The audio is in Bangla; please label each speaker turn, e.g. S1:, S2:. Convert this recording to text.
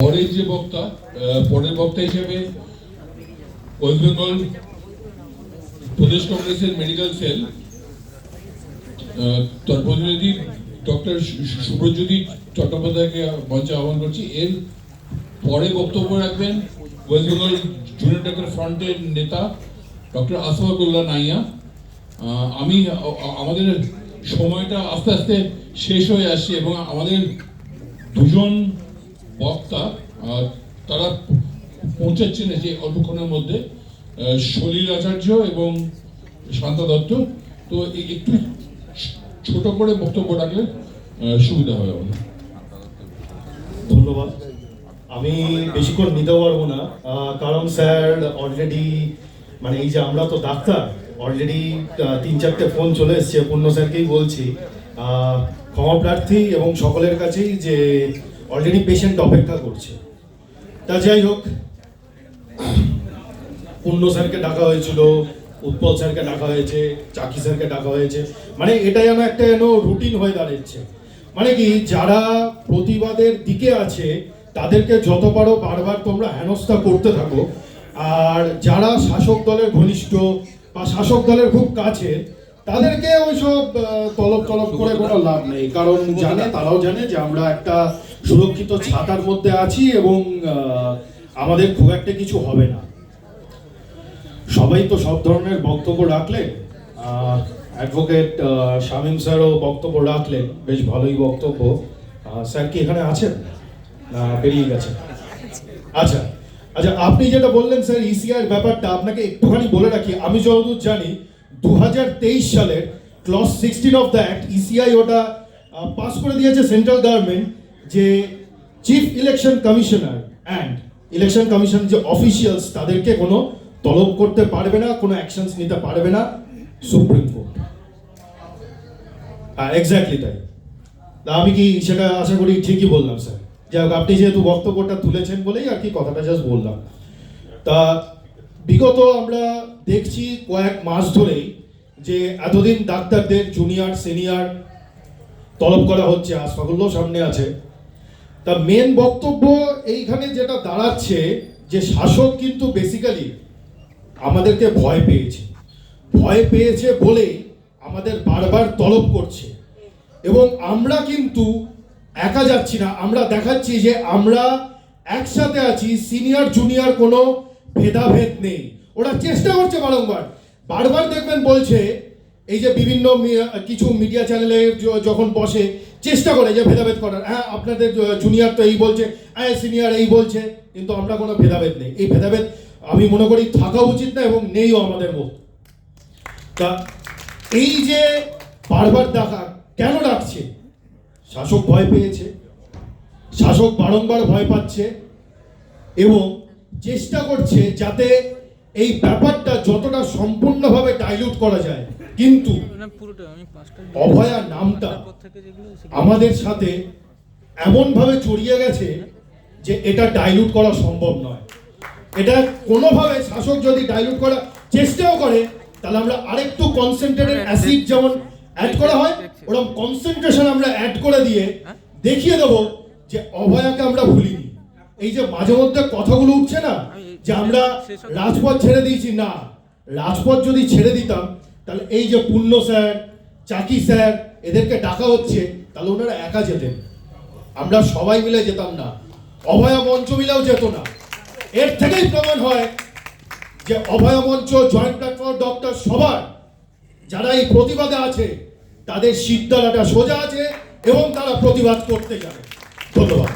S1: পরের যে বক্তা পরের বক্তা হিসেবে ওয়েস্ট বেঙ্গল প্রদেশ কংগ্রেসের মেডিকেল সেল তার প্রতিনিধি ডক্টর সুব্রজ্যোতি চট্টোপাধ্যায়কে মঞ্চে আহ্বান করছি। এর পরে বক্তব্য রাখবেন ওয়েস্ট বেঙ্গল জুনিয়র ডাক্তার ফ্রন্টের নেতা ডক্টর আসফাকুল্লাহ নাইয়া। আমি আমাদের সময়টা আস্তে আস্তে শেষ হয়ে আসছে এবং আমাদের দুজন বক্তা তারা পৌঁছাচ্ছেন যে অল্পক্ষণের মধ্যে সলিল আচার্য এবং শান্তা দত্ত। তো একটু ছোট করে বক্তব্য রাখলে সুবিধা হবে আমাদের।
S2: ধন্যবাদ। আমি বেশিক্ষণ নিতে পারব না কারণ স্যার অলরেডি মানে এই যে আমরা তো ডাক্তার অলরেডি তিন চারটে ফোন চলে এসছে। পূর্ণ স্যারকেই বলছি। ক্ষমা প্রার্থী এবং সকলের কাছেই যে অলরেডি পেশেন্ট অপেক্ষা করছে। তা যাই হোক, পূর্ণ স্যারকে ডাকা হয়েছিল, উৎপল স্যারকে ডাকা হয়েছে, চাকি স্যারকে ডাকা হয়েছে। মানে এটা যেন একটা যেন রুটিন হয়ে দাঁড়িয়েছে। মানে কি, যারা প্রতিবাদের দিকে আছে, তাদেরকে যত পারো বারবার তোমরা হেনস্থা করতে থাকো। আর যারা শাসক দলের ঘনিষ্ঠ বা শাসক দলের খুব কাছে তাদেরকে ওইসব আহ, তলব তলব করে কোনো লাভ নেই। কারণ জানে তারাও জানে যে আমরা একটা সুরক্ষিত ছাতার মধ্যে আছি এবং আমাদের খুব একটা কিছু হবে না। সবাই তো সব ধরনের বক্তব্য রাখলেন। অ্যাডভোকেট শামীম স্যারও বক্তব্য রাখলেন। বেশ ভালোই বক্তব্য। স্যার কি এখানে আছেন? না বেরিয়ে গেছেন। আচ্ছা আচ্ছা আপনি যেটা বললেন স্যার ইসিআর ব্যাপারটা আপনাকে একটুখানি বলে রাখি। আমি যতদূর জানি দু সালের clause sixteen of the act ECI ওটা পাস করে দিয়েছে সেন্ট্রাল গভর্নমেন্ট, যে chief election commissioner and election commission যে অফিসিয়ালস, তাদেরকে কোনো তলব করতে পারবে না, কোনো অ্যাকশনস নিতে পারবে না সুপ্রিম কোর্ট। হ্যাঁ এক্স্যাক্টলি তাই। তা আমি কি সেটা আশা করি ঠিকই বললাম, স্যার। যাই হোক, আপনি যেহেতু বক্তব্যটা তুলেছেন বলেই আর কি কথাটা জাস্ট বললাম। তা বিগত আমরা দেখছি কয়েক মাস ধরেই যে এতদিন ডাক্তারদের জুনিয়র, সিনিয়র তলব করা হচ্ছে আসফাকুল্লাহ সামনে আছে। তা মেন বক্তব্য এইখানে যেটা দাঁড়াচ্ছে যে শাসক কিন্তু বেসিক্যালি আমাদেরকে ভয় পেয়েছে। ভয় পেয়েছে বলেই আমাদের বারবার তলব করছে। এবং আমরা কিন্তু একা যাচ্ছি না, আমরা দেখাচ্ছি যে আমরা একসাথে আছি, সিনিয়র, জুনিয়র কোনো ভেদাভেদ নেই। ওরা চেষ্টা করছে বারংবার। বারবার দেখবেন বলছে, এই যে বিভিন্ন কিছু মিডিয়া চ্যানেলে যখন বসে, চেষ্টা করে যে ভেদাভেদ করার। হ্যাঁ আপনাদের জুনিয়র তো এই বলছে হ্যাঁ সিনিয়র এই বলছে, কিন্তু আমরা কোনো ভেদাভেদ নেই। এই ভেদাভেদ, আমি মনে করি, থাকা উচিত না এবং নেইও আমাদের মধ্যে। তা এই যে বারবার ডাকা কেন ডাকছে? শাসক ভয় পেয়েছে। শাসক বারংবার ভয় পাচ্ছে। এবং চেষ্টা করছে যাতে এই ব্যাপারটা যতটা সম্পূর্ণভাবে ডাইলিউট করা যায়। কিন্তু অভয়া নামটা আমাদের সাথে এমনভাবে জড়িয়ে গেছে যে এটা ডাইলুট করা সম্ভব নয়। এটা কোনোভাবে শাসক যদি ডাইলুট করার চেষ্টাও করে তাহলে আমরা আরেকটু কনসেন্ট্রেটেড অ্যাসিড যেমন অ্যাড করা হয় ওরকম কনসেন্ট্রেশন আমরা অ্যাড করে দিয়ে দেখিয়ে দেবো যে অভয়াকে আমরা ভুলিনি। এই যে মাঝে মধ্যে কথাগুলো উঠছে না যে আমরা রাজপথ ছেড়ে দিয়েছি না। রাজপথ যদি ছেড়ে দিতাম তাহলে এই যে পূর্ণ স্যার চাকি স্যার এদেরকে ডাকা হচ্ছে তাহলে ওনারা একা যেতেন। আমরা সবাই মিলে যেতাম না। অভয়া মঞ্চ মিলেও যেত না। এর থেকেই প্রমাণ হয় যে অভয়া মঞ্চ জয়েন্ট প্ল্যাটফর্ম ডক্টর সবার যারা এই প্রতিবাদে আছে তাদের শীতদালাটা সোজা আছে এবং তারা প্রতিবাদ করতে যাবে। ধন্যবাদ।